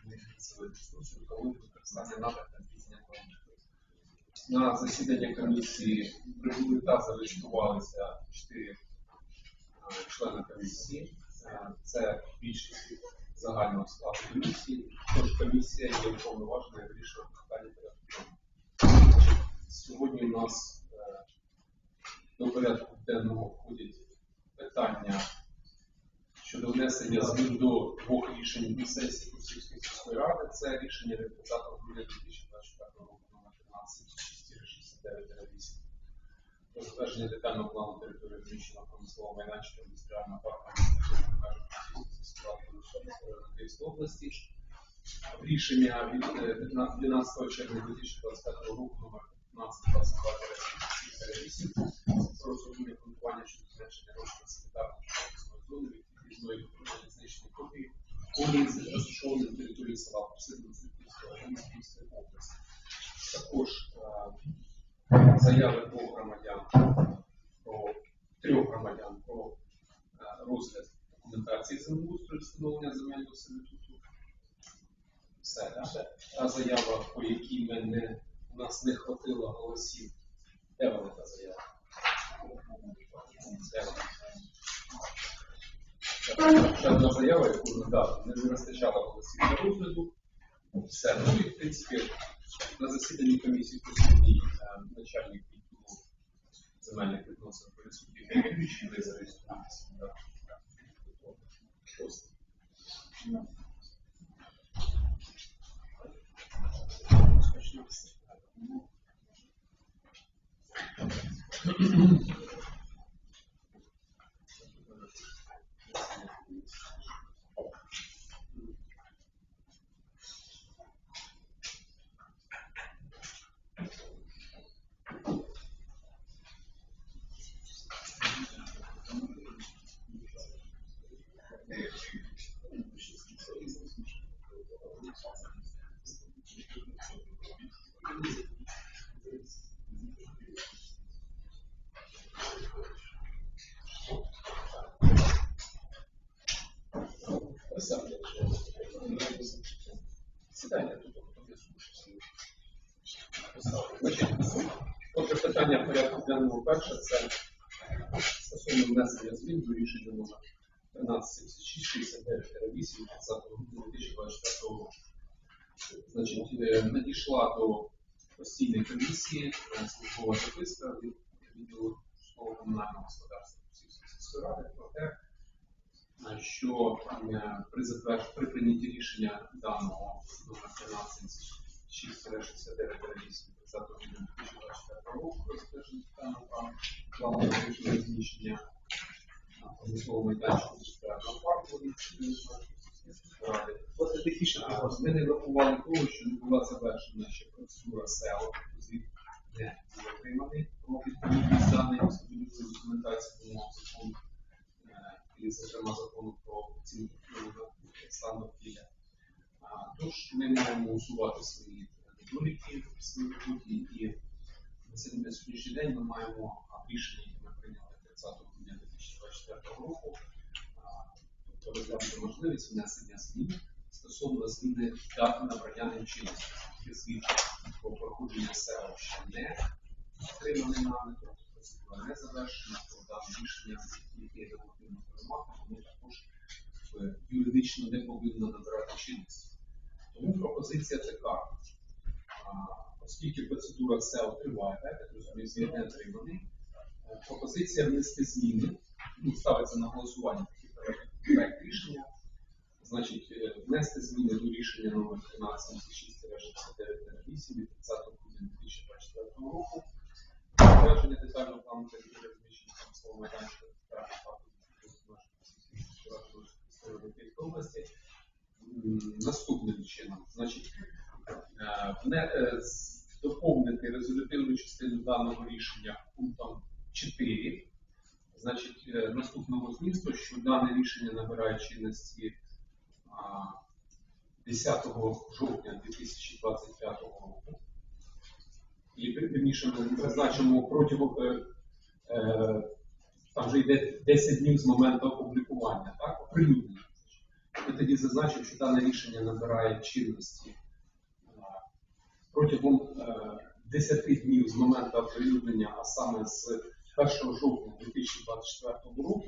комісії дискусію та використання здійснення планів. На засідання комісії та зареєструвалися чотири е, члени комісії. Е, Це більшість загального складу комісії. Тож комісія є уповноваженою вирішувати питання порядку. Сьогодні у нас е, до порядку денного входять питання щодо внесення змін до двох рішень сесії Косівської сільської ради. Це рішення від 20 грудня 2024 року номер 13669 про затвердження детального плану території розміщеного промислового майданчика індустріального парку Київської області. Рішення від е, 15 12 червня 2025 року номер 1522 про зроблення функціонування щодо зменшення розміру санітарної зони від знищення копії колії з розташованої на території села району області. Також е, заяви двох громадян про трьох громадян про е, розгляд документації землеустрою встановлення земельного сервітуту. Все, так? Та заява, по якій ми не, у нас не хватило голосів. Де вона та заява? Де вона? Ще одна заява, яку ми дали, не вистачало голосів для розгляду. Все. Ну і, в принципі, на засіданні комісії присутній е, начальник відділу земельних відносин присутній Григорій, ви зареєструвалися. Да. Шосте. Сідайте тут, хто Значить, Отже, питання порядку денного перше це стосовно внесення змін до рішення номер 1369 8 20 грудня 2024 року. Значить, е, надійшла до постійної комісії е, службова записка від відділу комунального господарства сільської ради про те, е, що при затвердженні при прийнятті рішення даного номер 13 669 8 20 грудня 2024 року про затвердження даного плану розміщення промислового майданчику індустріального парку Просто тихіше, А, просто. Ми не врахували того, що відбулася перша наша процедура СЕО, звіт не був отриманий про відповідність даної особливої документації вимог закону, е, і, зокрема, закону про оцінку впливу на стан довкілля. А, Тож ми маємо усувати свої недоліки в своїй роботі, і на сьогодні- на сьогоднішній день ми маємо а, рішення, яке ми прийняли 30 грудня 2024 року, а, тобто розглянути можливість внесення змін стосовно зміни дати набрання нечинності. Таке свідчить про проходження СЕО ще не отримане нами, тобто процедура не завершена, про дане яке є нормативно перемагне, воно також е, юридично не повинно набирати чинності. Тому пропозиція така. Оскільки процедура СЕО триває, так, розумію, не отриманий, е, пропозиція внести зміни, ну, ставиться на голосування такий проект рішення, значить, е, внести зміни до рішення номер 1376-69 від 30 грудня 2024 року, затвердження детального плану території розміщення промислового майданчика області наступним чином. Значить, е, е, доповнити резолютивну частину даного рішення пунктом 4. Значить, е, наступного змісту, що дане рішення набирає чинності 10 жовтня 2025 року. І вірніше ми призначимо протягом 10 днів з моменту опублікування, так, оприлюднення. Я тоді зазначив, що дане рішення набирає чинності е, протягом е, 10 днів з моменту оприлюднення, а саме з 1 жовтня 2024 року,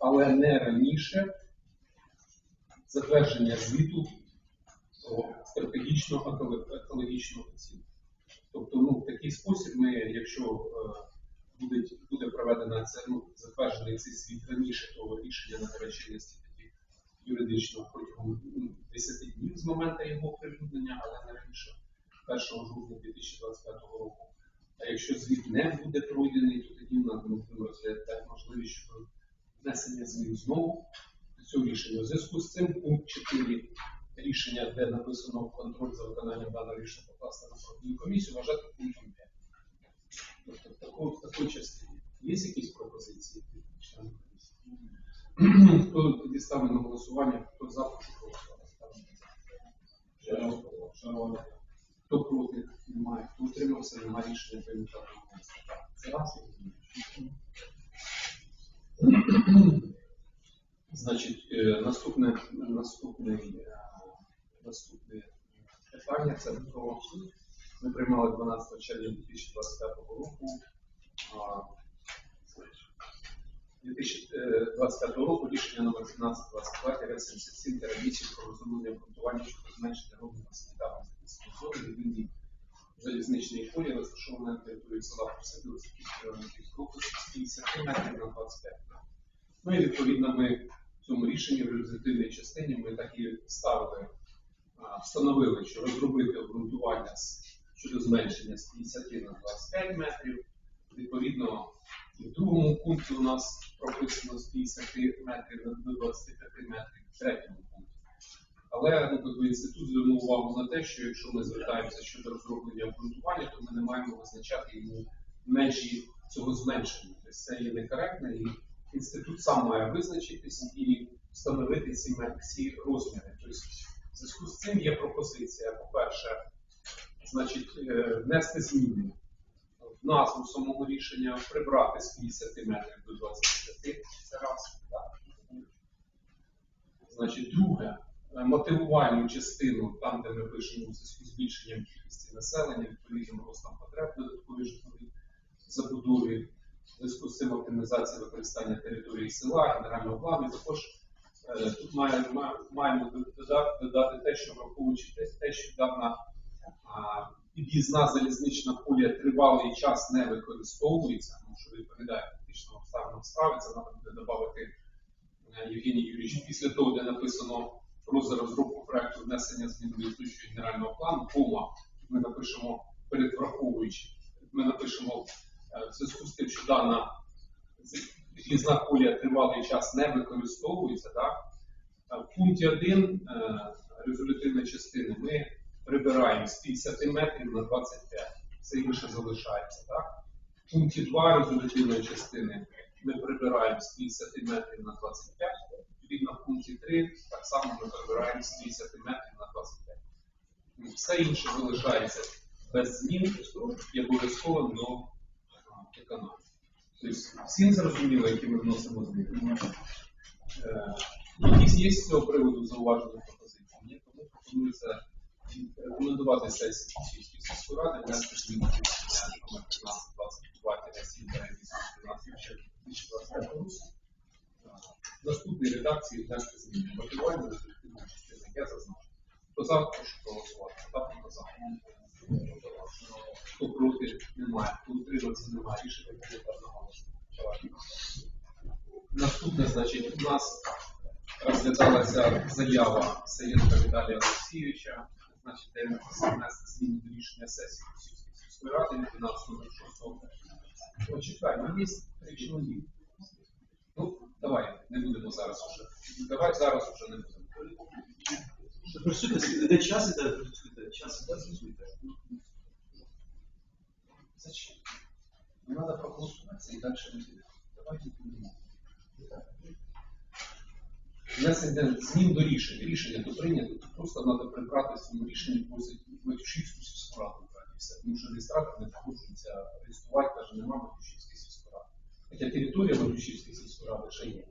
але не раніше затвердження звіту про стратегічну екологічну оцінку. Тобто, ну, в такий спосіб ми, якщо е, буде, буде проведено це, ну, затверджений цей світ раніше, то рішення набере чинності тоді юридично протягом ну, 10 днів з моменту його оприлюднення, але не раніше 1 жовтня 2025 року. А якщо звіт не буде пройдений, то тоді нам будемо розглядати можливість щодо внесення змін знову до цього рішення. У зв'язку з цим пункт 4 рішення, де написано контроль за виконанням даного рішення покласти на профільну комісію, вважати пунктом 5. Тобто в такої, в такої частині. Є якісь пропозиції від членів комісії? Хто тоді на голосування, хто за, прошу голосувати. Хто проти? Немає. Хто утримався? Немає рішення прийнято. Це раз. Значить, е, наступне, наступне, наступне питання це про ми приймали 12 червня 2025 року. а, 2025 року рішення номер 1522 77 8 про розроблення обґрунтування щодо зменшення розміру санітарної захисної зони лінії залізничної колії, розташованої на території села Посиди, Лисаківської району Київської області з 50 метрів на 25 метрів. Ну і відповідно ми в цьому рішенні в результативній частині ми так і ставили, встановили, що розробити обґрунтування з- щодо зменшення з 50 на 25 метрів. Відповідно, в другому пункті у нас прописано з 50 метрів до 25 метрів в третьому пункті. Але ну, інститут звернув увагу на те, що якщо ми звертаємося щодо розроблення обґрунтування, то ми не маємо визначати йому межі цього зменшення. Тобто це є некоректно, і інститут сам має визначитись і встановити ці, розміри. Тобто, в зв'язку з цим є пропозиція, по-перше, значить, е, внести зміни в назву самого рішення, прибрати з 50 метрів до 25, це раз. Значить, друге, е, мотивувальну частину, там, де ми пишемо у зв'язку з збільшенням кількості населення, відповідним ростом потреб додаткової житлової забудови, зв'язку з цим оптимізація використання території села, генерального плану. Також е, тут має- ма- маємо додати, те, що враховуючи те, що дана а, під'їзна залізнична колія тривалий час не використовується, тому що відповідає фактично обставинам справи, це треба буде додати е, Євгеній Юрійович, після того, де написано про розробку проекту внесення змін до існуючого генерального плану, кома, ми напишемо перед враховуючи, ми напишемо е, в зв'язку з тим, що дана під'їзна колія тривалий час не використовується, так? Е, В пункті 1 резолютивної частини ми прибираємо з 50 метрів на 25. Це інше залишається, так? В пункті 2 резолютивної частини ми прибираємо з 50 метрів на 25. Відповідно, в пункті 3 так само ми прибираємо з 50 метрів на 25. Ну, Все інше залишається без змін і обов'язково до а, виконання. Тобто всім зрозуміло, які ми вносимо зміни. Е, Якісь є з цього приводу зауваження пропозиції? Ні, тому пропонується рекомендувати сесії сільської ради внести зміни до рішення номер 1522 7 2025 року. Наступній редакції внести зміни. Мотивування до частини, я зазначив. Хто за, прошу проголосувати. Так, хто за. Хто проти, немає. Хто утримався, немає. Рішення прийнято одноголосно. Наступне, значить, у нас розглядалася заява Саєнка Віталія Олексійовича, де внести зміни до рішення сесії Російської ради від 12.06. Почекай, ну є рішення ні. Ну, давай, не будемо зараз уже. Давай зараз уже не будемо. Присутність, іде час, іде іде час, іде присутність. Зачем? Не надо проголосуватися і далі не буде. Давайте будемо. Внесення змін до рішення. Рішення то просто треба прибрати в цьому рішенні просить Матюшівську сільську раду. Тому що реєстратор не погоджується реєструвати, каже, нема Матюшівської сільської ради. Хоча територія Валючівської сільської ради ще є.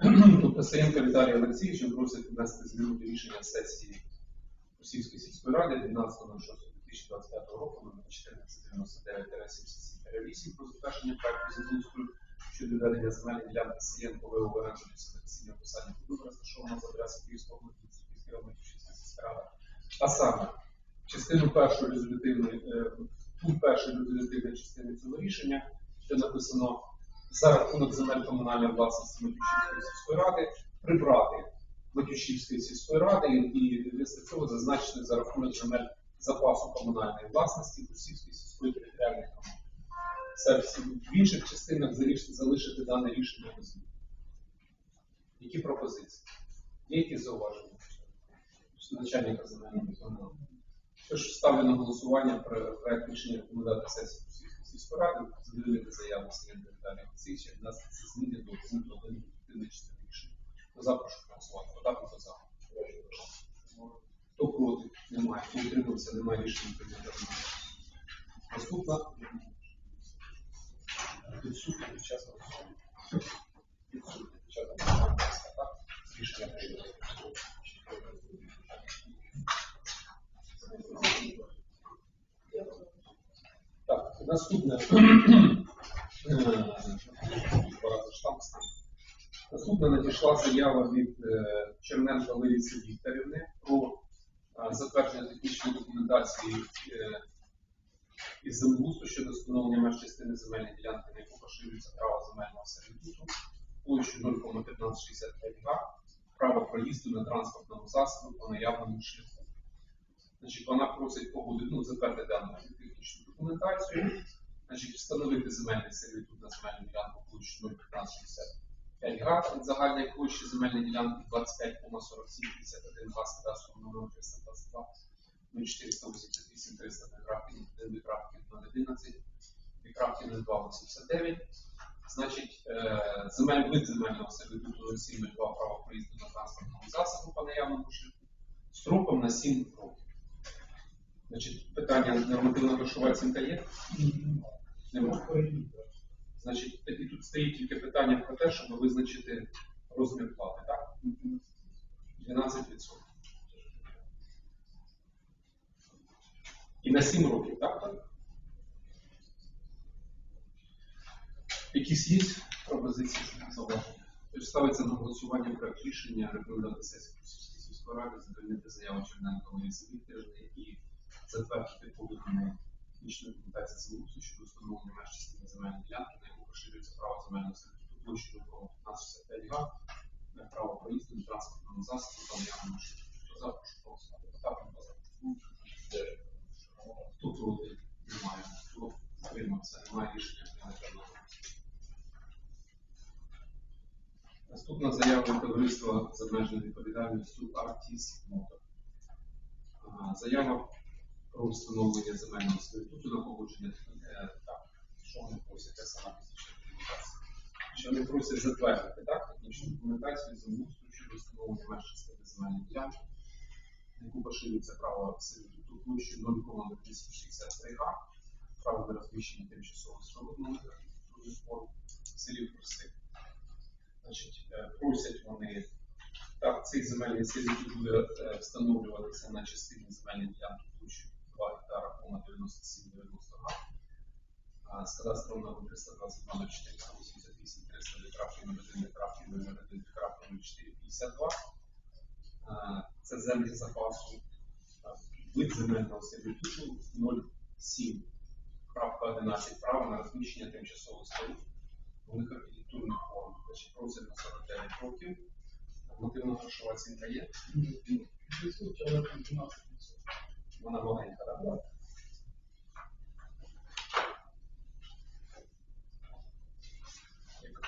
Тобто Саєнко Віталій Олексійович просить внести зміну до рішення сесії Російської сільської ради 12.06.2025 року номер 1499-77-8 про затвердження проекту землеустрою щодо ведення земельної ділянки Саєнко ВО в оренду лісових посадів худоби, розташована за адресою Київського області, Київської області, сільська рада. А саме, частину першої резолютивної, е, пункт першої резолютивної частини цього рішення, де написано за рахунок земель комунальної власності Матюшівської сільської ради прибрати Матюшівської сільської ради і після цього зазначити за рахунок земель запасу комунальної власності Російської сільської територіальної громади. Це в інших частинах залишити дане рішення змін. Які пропозиції? Є якісь зауваження? Начальника земельного виконання. Тож ставлю на голосування про проект рішення рекомендати сесії Російської сільської ради, задовольнити заяву Сергія Віталія Олексійовича, внести ці зміни до пункту 1 частини частини рішення. Хто за, голосувати. Вода, хто за. Хто проти? Немає. Хто утримався? Немає рішення прийнято. Наступна. Підсудний під час голосування. Підсудний під час прийнято. Так, наступне. Наступна надійшла заява від е, Черненко Лариси Вікторівни про затвердження технічної документації е, із землеустрою щодо встановлення меж частини земельної ділянки, поширюється право земельного сервітуту, площею 0,1565 га, право проїзду на транспортному засобі по наявному шляху. Значить, вона просить погодити, ну, затвердити дану технічну документацію, значить, встановити земельний сервітут на земельну ділянку площею 0,1565 га від загальної площі земельної ділянки 25,4751 га з кадастровим номером 322 0488 300 Крапкін 1 Крапкін 011 Крапкін 289 Значить, е, земель вид земельного сервітуту 072 право проїзду на транспортному засобу по наявному шляху строком на 7 років. Значить, питання нормативно грошова оцінка є? Немає. Значить, тоді тут стоїть тільки питання про те, щоб визначити розмір плати, так? 12%. І на 7 років, так? так? Якісь є пропозиції зауваження? Тож ставиться на голосування проект рішення рекомендувати сесії Російської сільської ради задовольнити заяву Черненко Лариси Вікторівни і затвердити повідомлення технічної документації землеустрою щодо встановлення меж частини земельної ділянки, на яку поширюється право земельного сервітуту площею навколо 1565 га, право проїзду на транспортному засобі та наявному шляху. Хто за, прошу голосувати. Поставимо хто за. Хто проти? Немає. Хто утримався? Немає рішення прийнято. Наступна заява від товариства з обмеженою відповідальністю Артіс Мотор. Заява про встановлення земельного сервітуту на погодження. е, Так, що вони просять, те сама фізична документація. Що вони просять затвердити, так, технічну документацію землеустрою щодо встановлення меж частини земельної ділянки, на яку поширюється право сервітуту площі 0,263 га, право на розміщення тимчасово сформованого форм в селі Курси. Значить, е, просять вони, так, цей земельний сервітут буде е, встановлюватися на частині земельної ділянки площею 2 гектара, кома 97,90 га. З кадастровим номером 322 на 488 300 крапки 01 крапки 01 крапки 0452. А, Це землі запасу. Вид земельного сервітуту 0,7 крапка 11 право на розміщення тимчасових споруд велик архітектурних форм. Просять на 49 років. Нормативна грошова оцінка є. Вона маленька, так?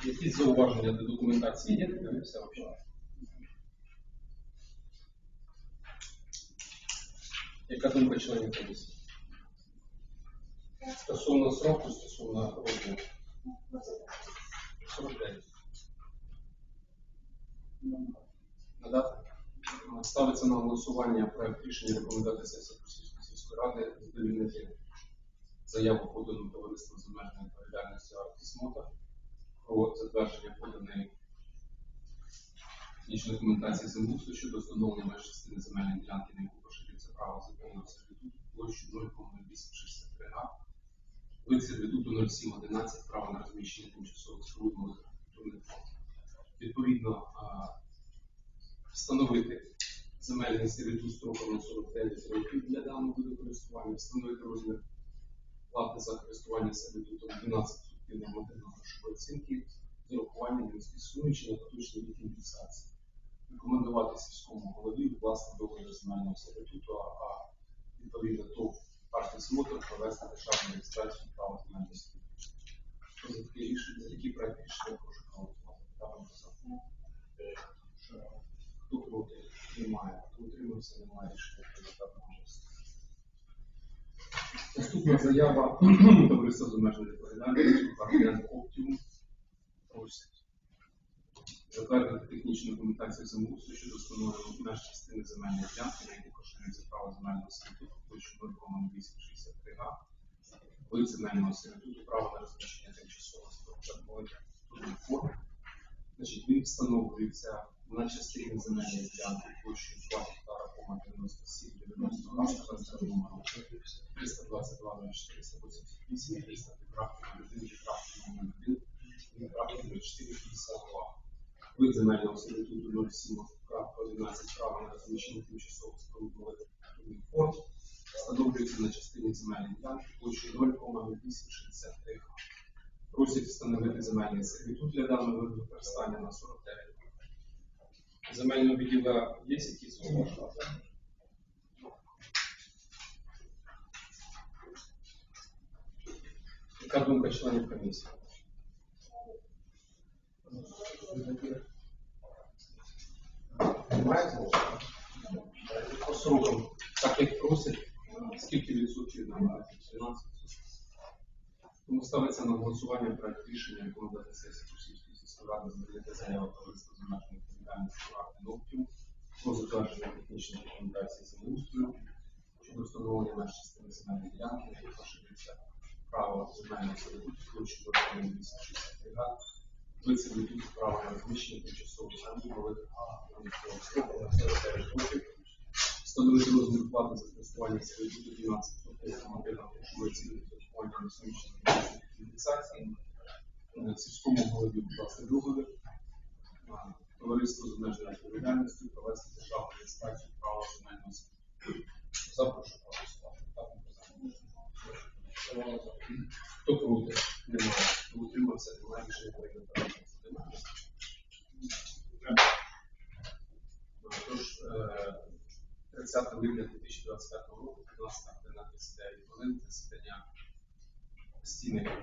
Якісь зауваження до документації є? Дивимося взагалі. Яка думка членів комісії? Стосовно сроку, стосовно розміру. 49. Ставиться на голосування проект рішення рекомендати сесії Російської сільської ради задовільнити заяву подану товариством з обмеженою відповідальністю Артісмота про затвердження поданої технічної документації землеустрою щодо встановлення меж частини земельної ділянки, на яку поширюється право законного сервітуту площу 0,0863 га, вид сервітуту 0711, право на розміщення тимчасових споруд архітектурних форм. Відповідно, встановити земельний сервітут строком на 49 років для даного виду користування, встановити розмір плати за користування сервітутом 12 на нормативно-грошової оцінки з урахуванням існуючої на поточний рік індексації. Рекомендувати сільському голові власне догляду земельного сервітуту, а, відповідно то партії смотр провести державну реєстрацію права земельного сервітуту. Що за таке рішення, за такі проекти рішення прошу голосувати. Хто проти? Немає. Хто утримався, немає рішення прийнято одноголосно. Наступна заява товариства з обмеженою відповідальністю Партнер Оптимум просить затвердити технічну документацію землеустрою щодо встановлення меж частини земельної ділянки, на якій поширюється право земельного сервітуту площу 0,863 га, вид земельного сервітуту, право на розміщення тимчасового форми. Значить, він встановлюється на частині земельної ділянки площею 2 гектара, кома 97, 90 га, за номером 322 488, 300 правки 01, правки 01, і правки 0452. Вид земельного сервітуту 07, правка 11, право на розміщення тимчасових споруд малих культурних форм, встановлюється на частині земельної ділянки площею 0,0863 га. Просять встановити земельний сервітут для даного використання на 49 років. Земельного відділа є якісь зауваження? Яка думка членів комісії? Зауважень? По срокам, так як просять, скільки відсотків нам? 13 Тому ставиться на голосування проект рішення рекомендувати сесії Косівської сільської ради задовольнити заяву товариства з обмеженою відповідальністю Агни Оптів про затвердження технічної документації землеустрою щодо встановлення меж частини земельної ділянки, на якій поширюється право земельного сервітуту площі до 263 га, сервітуту право на розміщення тимчасового землі малих промислових строку на 49 років, встановити розмір плати за користування сервітуту 12 автомобільного грошової ціни з урахуванням розміщення індексації, Е, сільському голові укласти договір, а, товариство з обмеженою відповідальністю провести державну реєстрацію права земельного сервітуту. Запрошую проголосувати. Хто проти? Немає. Хто утримався? Немає рішення прийнято. Тож, е, 30 липня 2025 року, 15 на 39 хвилин, засідання постійної